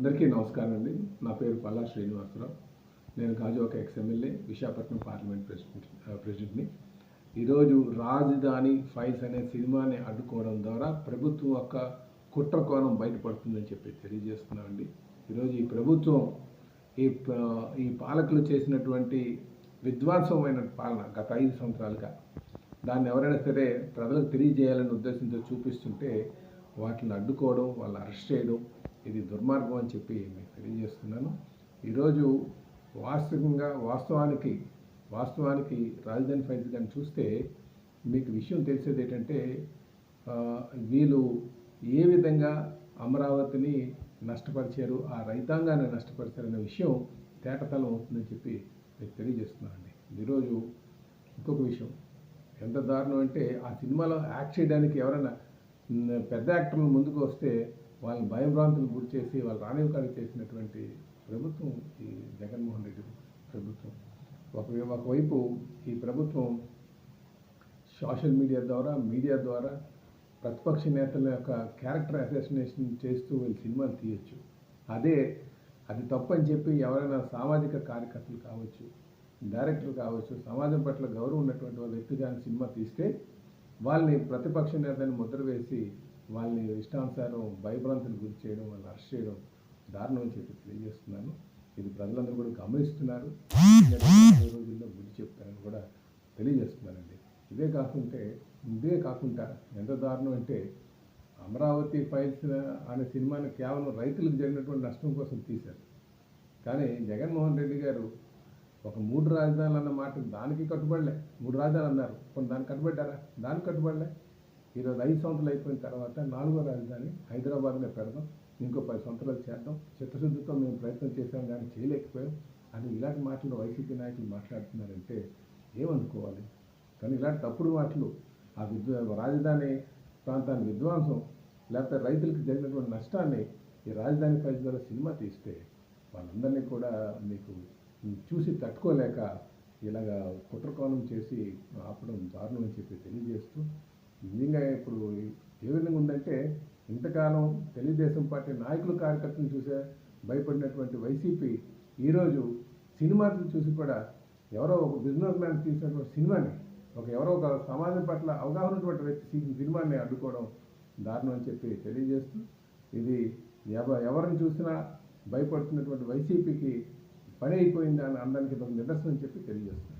అందరికీ నమస్కారం అండి. నా పేరు పల్లా శ్రీనివాసరావు. నేను Gajuwaka ex MLA Visakhapatnam parliament president ప్రెసిడెంట్ని. ఈరోజు రాజధాని ఫైల్స్ అనే సినిమాని అడ్డుకోవడం ద్వారా ప్రభుత్వం యొక్క కుట్ర కోణం బయటపడుతుందని చెప్పి తెలియజేస్తున్నామండి ఈరోజు ఈ ప్రభుత్వం ఈ ఈ పాలకులు చేసినటువంటి విధ్వంసమైన పాలన గత ఐదు సంవత్సరాలుగా దాన్ని ఎవరైనా సరే ప్రజలకు తెలియజేయాలనే ఉద్దేశంతో చూపిస్తుంటే వాటిని అడ్డుకోవడం వాళ్ళు అరెస్ట్ చేయడం ఇది దుర్మార్గం అని చెప్పి మీకు తెలియజేస్తున్నాను. ఈరోజు వాస్తవంగా వాస్తవానికి వాస్తవానికి రాజధాని ఫైల్స్ కానీ చూస్తే మీకు విషయం తెలిసేది ఏంటంటే వీళ్ళు ఏ విధంగా అమరావతిని నష్టపరిచారు ఆ రైతాంగాన్ని నష్టపరిచారనే విషయం తేటతలం అవుతుందని చెప్పి మీకు తెలియజేస్తున్నానండి ఈరోజు ఇంకొక విషయం. ఎంత దారుణం అంటే ఆ సినిమాలో యాక్ట్ చేయడానికి ఎవరైనా పెద్ద యాక్టర్లు ముందుకు వస్తే వాళ్ళని భయభ్రాంతులు గురి చేసి వాళ్ళు రానివ్వకాలు చేసినటువంటి ప్రభుత్వం ఈ జగన్మోహన్ రెడ్డి ప్రభుత్వం. ఒక ఒకవైపు ఈ ప్రభుత్వం సోషల్ మీడియా ద్వారా మీడియా ద్వారా ప్రతిపక్ష నేతల యొక్క క్యారెక్టర్ అసోసినేషన్ చేస్తూ వీళ్ళు సినిమాలు తీయచ్చు. అదే అది తప్పని చెప్పి ఎవరైనా సామాజిక కార్యకర్తలు కావచ్చు డైరెక్టర్ కావచ్చు సమాజం పట్ల గౌరవం ఉన్నటువంటి వాళ్ళు వ్యక్తి కానీ సినిమా తీస్తే వాళ్ళని ప్రతిపక్ష నేతని ముద్ర వేసి వాళ్ళని ఇష్టానుసారం భయభ్రాంతులు గురి చేయడం వాళ్ళని అరెస్ట్ చేయడం దారుణం అని చెప్పి తెలియజేస్తున్నాను. ఇది ప్రజలందరూ కూడా గమనిస్తున్నారు. రోజుల్లో గురి చెప్తారని కూడా తెలియజేస్తున్నానండి. ఇదే కాకుంటే ఇదే కాకుండా ఎంత దారుణం అంటే అమరావతి ఫైల్స్ అనే సినిమాని కేవలం రైతులకు జరిగినటువంటి నష్టం కోసం తీశారు. కానీ జగన్మోహన్ రెడ్డి గారు ఒక మూడు రాజధానులు అన్న మాట దానికి కట్టుబడలే. మూడు రాజధానులు అన్నారు. కొన్ని దానికి కట్టుబడ్డారా? దానికి కట్టుబడలే. ఈరోజు ఐదు సంవత్సరాలు అయిపోయిన తర్వాత నాలుగో రాజధాని హైదరాబాద్లో పెడదాం. ఇంకో పది సంవత్సరాలు చేద్దాం. చిత్తశుద్ధితో మేము ప్రయత్నం చేశాం కానీ చేయలేకపోయాం. అని ఇలాంటి మాటలు వైసీపీ నాయకులు మాట్లాడుతున్నారంటే ఏమనుకోవాలి? కానీ ఇలాంటి తప్పుడు మాటలు ఆ విద్వా రాజధాని ప్రాంతాన్ని విధ్వంసం లేకపోతే రైతులకు జరిగినటువంటి నష్టాన్ని ఈ రాజధాని ఫైల్స్ సినిమా తీస్తే వాళ్ళందరినీ కూడా మీకు చూసి తట్టుకోలేక ఇలాగా కుట్రకోణం చేసి ఆపడం దారుణం అని చెప్పి తెలియజేస్తూ నిజంగా ఇప్పుడు ఏ విధంగా ఉందంటే ఇంతకాలం తెలుగుదేశం పార్టీ నాయకులు కార్యకర్తలను చూసే భయపడినటువంటి వైసీపీ ఈరోజు సినిమాలను చూసి కూడా ఎవరో ఒక బిజినెస్ మ్యాన్ తీసినటువంటి సినిమాని ఒక ఎవరో ఒక సమాజం పట్ల అవగాహన ఉన్నటువంటి వ్యక్తి సినిమాని అడ్డుకోవడం దారుణం అని చెప్పి తెలియజేస్తూ ఇది ఎవ ఎవరిని చూసినా భయపడుతున్నటువంటి వైసీపీకి పని అయిపోయింది అని అందరికి ఒక నిదర్శనం చెప్పి తెలియజేస్తుంది